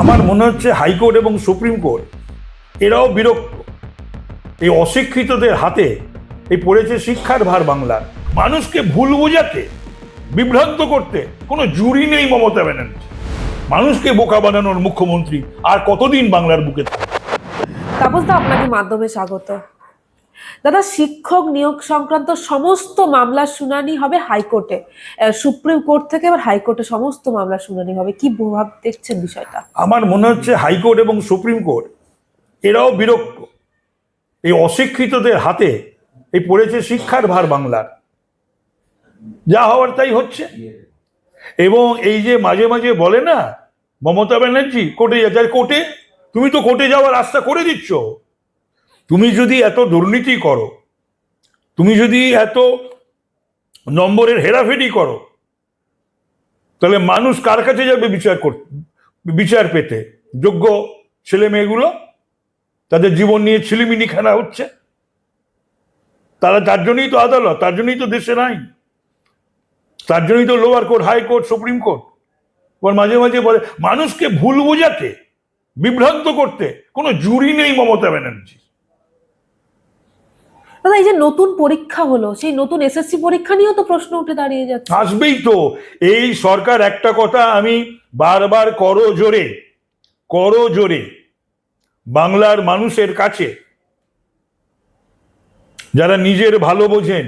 আমার মনে হচ্ছে হাইকোর্ট এবং সুপ্রিম কোর্ট, এরাও বিরক্ত। এই অশিক্ষিতদের হাতে এই পড়েছে শিক্ষার ভার বাংলার। মানুষকে ভুল বোঝাতে, বিভ্রান্ত করতে কোনো জুরি নেই মমতা ব্যানার্জি। মানুষকে বোকা বানানোর মুখ্যমন্ত্রী আর কতদিন বাংলার বুকে থাকবে? তাপসদা আপনাকে মাধ্যমে স্বাগত। দাদা, শিক্ষক নিয়োগ সংক্রান্ত সমস্ত মামলার শুনানি হবে হাইকোর্টে। সুপ্রিম কোর্ট থেকে এবার হাইকোর্টে সমস্ত মামলার শুনানি হবে। কি প্রভাব দেখছেন বিষয়টা? আমার মনে হচ্ছে হাইকোর্ট এবং সুপ্রিম কোর্ট, এরাও বিরক্ত। এই অশিক্ষিতদের হাতে এই পড়েছে শিক্ষার ভার বাংলার। যা হওয়ার তাই হচ্ছে। এবং এই যে মাঝে মাঝে বলে না, মমতা ব্যানার্জি, কোর্টে আর কোর্টে, তুমি তো কোর্টে যাওয়ার রাস্তা করে দিচ্ছ। তুমি যদি এত দুর্নীতি করো, তুমি যদি এত নম্বরের হেরাফেরি করো, তাহলে মানুষ কার কাছে যাবে বিচার করতে বিচার পেতে? যোগ্য ছেলে মেয়েগুলো? তাদের জীবন নিয়ে ছিলিমিনি খেলা হচ্ছে? তারা তার জন্যই তো আদালত, তার জন্যই তো দেশের আইন, তার জন্যই তো lower court high court supreme court এবার মাঝে মাঝে বলে, মানুষকে ভুল বোঝাতে, বিভ্রান্ত করতে কোনো জুরি নেই মমতা ব্যানার্জি দাদা, এই যে নতুন পরীক্ষা হলো, সেই নতুন এসএসসি পরীক্ষা নিয়েও তো প্রশ্ন উঠে দাঁড়িয়ে যাচ্ছে। আসবেই তো। এই সরকার একটা কথা আমি বারবার করো জোরে করো জোরে। বাংলার মানুষের কাছে, যারা নিজের ভালো বোঝেন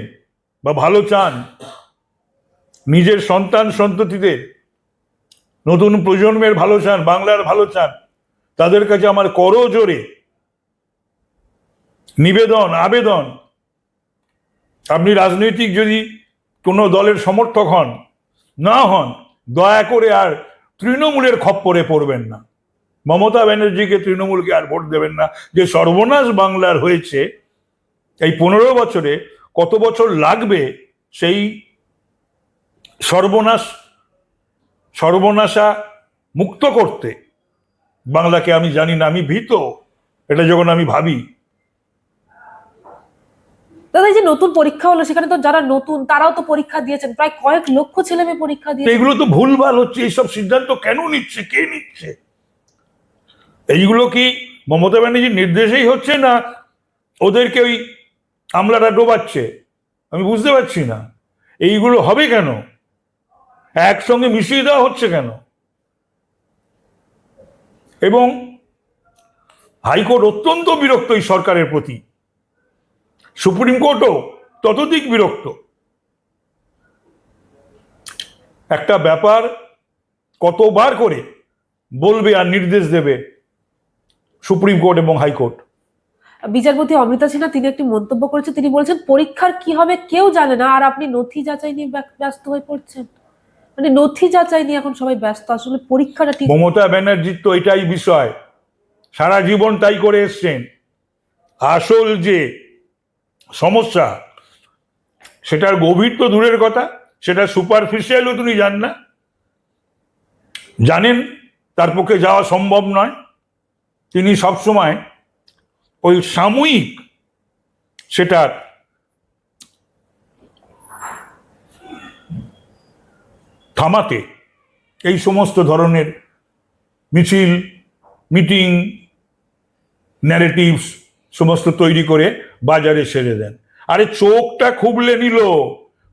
বা ভালো চান, নিজের সন্তান সন্ততিদের, নতুন প্রজন্মের ভালো চান, বাংলার ভালো চান, তাদের কাছে আমার করো জোরে। নিবেদন, আবেদন আপনি রাজনৈতিক যদি কোনো দলের সমর্থক হন, না হন, দয়া করে আর তৃণমূলের খপ্পরে পড়বেন না। মমতা ব্যানার্জিকে তৃণমূলকে আর ভোট দেবেন না। যে সর্বনাশ বাংলার হয়েছে, এই পনেরো বছরে কত বছর লাগবে সেই সর্বনাশ, সর্বনাশা মুক্ত করতে? বাংলাকে আমি জানি না, আমি ভীত। এটা যখন আমি ভাবি দাদা যে নতুন পরীক্ষা হলো সেখানে তো যারা নতুন তারাও তো পরীক্ষা দিয়েছেন। প্রায় কয়েক লক্ষ ছেলে মেয়ে পরীক্ষা দিয়েছে। এগুলো তো ভুলভাল হচ্ছে এইসব সিদ্ধান্ত কেন নিচ্ছে কে নিচ্ছে? এইগুলো কি মমতা ব্যানার্জির নির্দেশেই হচ্ছে না ওদেরকে ওই আমলারা ডোবাচ্ছে আমি বুঝতে পারছি না। এইগুলো হবে কেন? একসঙ্গে মিশিয়ে দেওয়া হচ্ছে কেন? এবং হাইকোর্ট অত্যন্ত বিরক্ত এই সরকারের প্রতি। সুপ্রিম কোর্টও ততোধিক বিরক্ত। একটা ব্যাপার কতবার করে বলবে আর নির্দেশ দেবে সুপ্রিম কোর্ট এবং হাইকোর্ট। বিচারপতি অমৃতা সিনহা তিনি একটি মন্তব্য করেছেন তিনি বলছেন পরীক্ষার কি হবে কেউ জানে না আর আপনি নথি যাচাই নিয়ে ব্যস্ত হয়ে পড়ছেন। মানে নথি যাচাই নিয়ে এখন সবাই ব্যস্ত আসলে পরীক্ষাটা ঠিক মমতা ব্যানার্জির তো এটাই বিষয়। সারা জীবন তাই করে এসছেন। আসল যে সমস্যা। সেটার গভীর তো দূরের কথা, সেটা সুপারফিশিয়ালও তিনি জান না। জানেন, তার পক্ষে যাওয়া সম্ভব নয়। তিনি সবসময় ওই সাময়িক সেটার থামাতে, এই সমস্ত ধরনের মিছিল, মিটিং ন্যারেটিভস সমস্ত তৈরি করে বাজারে ছেড়ে দেন। আরে চোখটা খুবলে নিল।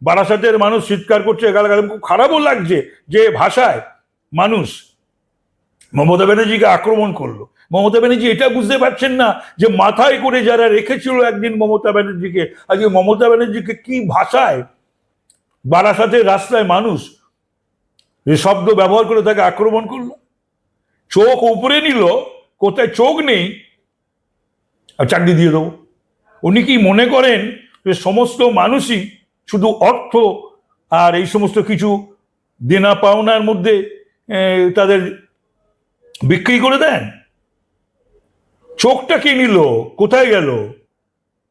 বারাসাতের মানুষ চিৎকার করছে, গালাগাল, খুব খারাপও লাগছে যে ভাষায় মানুষ মমতা ব্যানার্জিকে আক্রমণ করল। মমতা ব্যানার্জি এটা বুঝতে পারছেন না যে মাথায় করে যারা রেখেছিল একদিন মমতা ব্যানার্জিকে, আজকে মমতা ব্যানার্জিকে কি ভাষায় বারাসাতের রাস্তায় মানুষ যে শব্দ ব্যবহার করে তাকে আক্রমণ করল? চোখ উপরে নিল, কোথায় চোখ নেই, আর চাকরি দিয়ে দেবো। উনি কি মনে করেন যে সমস্ত মানুষই শুধু অর্থ আর এই সমস্ত কিছু দেনা পাওনার মধ্যে তাদের বিক্রি করে দেন? চোখটা কে নিল? কোথায় গেল?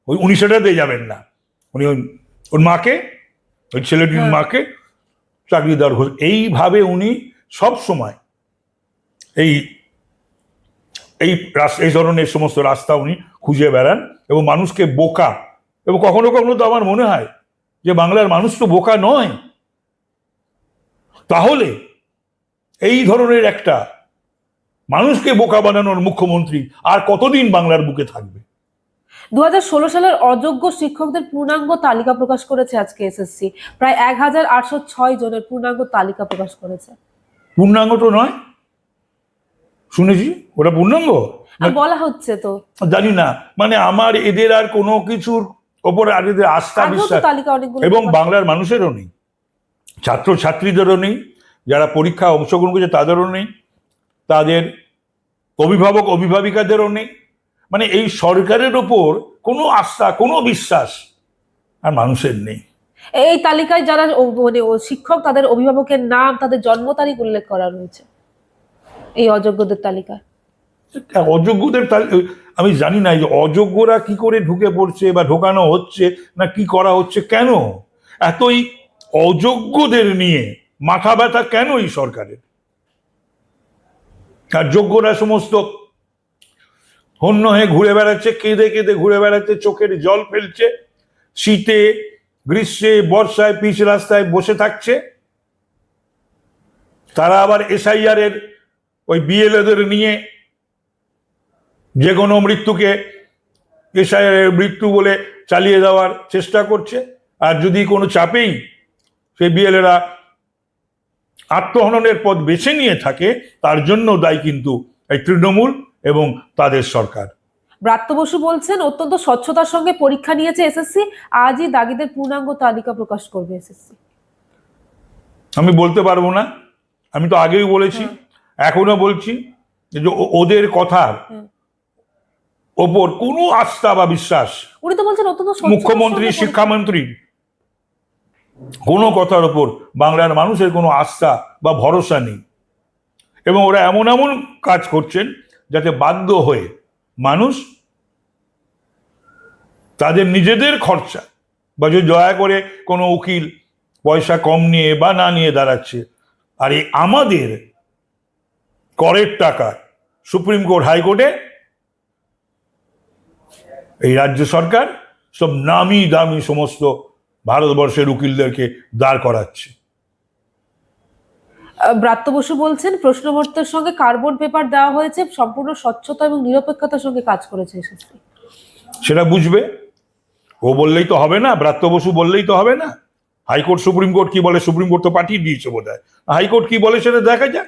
ওই উনি সেটাতে যাবেন না। উনি ওই- ওর মাকে ওই ছেলেটির হ্যাঁ। মাকে চাকরি দেওয়ার ঘোষ এইভাবে উনি সব সময় এই এই এই ধরনের সমস্ত রাস্তা উনি খুঁজে বেড়ান। এবং মানুষকে বোকা। এবং কখনো কখনো তো আমার মনে হয় যে বাংলার মানুষ তো বোকা নয়। তাহলে এই ধরনের একটা মানুষকে বোকা বানানোর মুখ্যমন্ত্রী আর কতদিন বাংলার বুকে থাকবে? দু হাজার ষোলো সালের অযোগ্য শিক্ষকদের পূর্ণাঙ্গ তালিকা প্রকাশ করেছে আজকে এসএসসি প্রায় এক হাজার আটশো ছয় জনের পূর্ণাঙ্গ তালিকা প্রকাশ করেছে। পূর্ণাঙ্গ তো নয় শুনেছি ওটা পূর্ণাঙ্গ? আর বলা হচ্ছে তো। জানি না মানে আমার এদের আর কোনো কিছুর ওপর আর এদের আস্থা বিশ্বাস এবং বাংলার মানুষেরও নেই। ছাত্র ছাত্রীদেরও নেই যারা পরীক্ষা অংশগ্রহণ করছে তাদেরও নেই তাদের অভিভাবক অভিভাবিকাদেরও নেই। মানে এই সরকারের ওপর কোনো আস্থা কোনো বিশ্বাস আর মানুষের নেই। এই তালিকায় যারা মানে শিক্ষক তাদের অভিভাবকের নাম তাদের জন্ম তারিখ উল্লেখ করা রয়েছে। এই অযোগ্যদের তালিকা? অযোগ্যদের তাল- আমি জানি না যে অযোগ্যরা কি করে ঢুকে পড়ছে বা ঢোকানো হচ্ছে না কি করা হচ্ছে, কেন? এতই অযোগ্যদের নিয়ে মাথা ব্যথা কেন এই সরকারের? আর যোগ্যরা সমস্ত হন্য হয়ে ঘুরে বেড়াচ্ছে, কেঁদে কেঁদে ঘুরে বেড়াচ্ছে, চোখের জল ফেলছে, শীতে, গ্রীষ্মে, বর্ষায়, পিচ রাস্তায় বসে থাকছে। তারা আবার এসআইআর এর ওই বিএলএদের নিয়ে যে কোনো মৃত্যুকে এসআইআর এর মৃত্যু বলে চালিয়ে দেওয়ার চেষ্টা করছে। আর যদি কোনো চাপেই সেই বিএলএরা আত্মহননের পথ বেছে নিয়ে থাকে তার জন্য দায়ী কিন্তু এই তৃণমূল এবং তাদের সরকার। ব্রাত্য বসু বলছেন অত্যন্ত স্বচ্ছতার সঙ্গে পরীক্ষা নিয়েছে এসএসসি আজই দাগিদের পূর্ণাঙ্গ তালিকা প্রকাশ করবে এসএসসি। আমি বলতে পারব না আমি তো আগেই বলেছি। এখনও বলছি যে ওদের কথার হুম। ওপর কোনো আস্থা বা বিশ্বাস উনি তো বলছেন অত্যন্ত মুখ্যমন্ত্রী শিক্ষামন্ত্রী কোনো কথার ওপর বাংলার মানুষের কোনো আস্থা বা ভরসা নেই এবং ওরা এমন এমন কাজ করছেন যাতে বাধ্য হয়ে মানুষ তাদের নিজেদের খরচা বা যদি দয়া করে কোনো উকিল পয়সা কম নিয়ে বা না নিয়ে দাঁড়াচ্ছে আর এই আমাদের করের টাকা সুপ্রিম কোর্ট হাইকোর্টে এই রাজ্য সরকার সব নামি দামি সমস্ত ভারতবর্ষের উকিলদেরকে দাঁড় করাচ্ছে। ব্রাত্য বসু বলছেন প্রশ্নপত্রের সঙ্গে কার্বন পেপার দেওয়া হয়েছে সম্পূর্ণ স্বচ্ছতা এবং নিরপেক্ষতার সঙ্গে কাজ করেছে এসএসসি। সেটা বুঝবে। ও বললেই তো হবে না ব্রাত্য বসু বললেই তো হবে না। হাইকোর্ট সুপ্রিম কোর্ট কি বলে সুপ্রিম কোর্ট তো পাঠিয়ে দিয়েছে বোধ হয় হাইকোর্ট কি বলে সেটা দেখা যাক।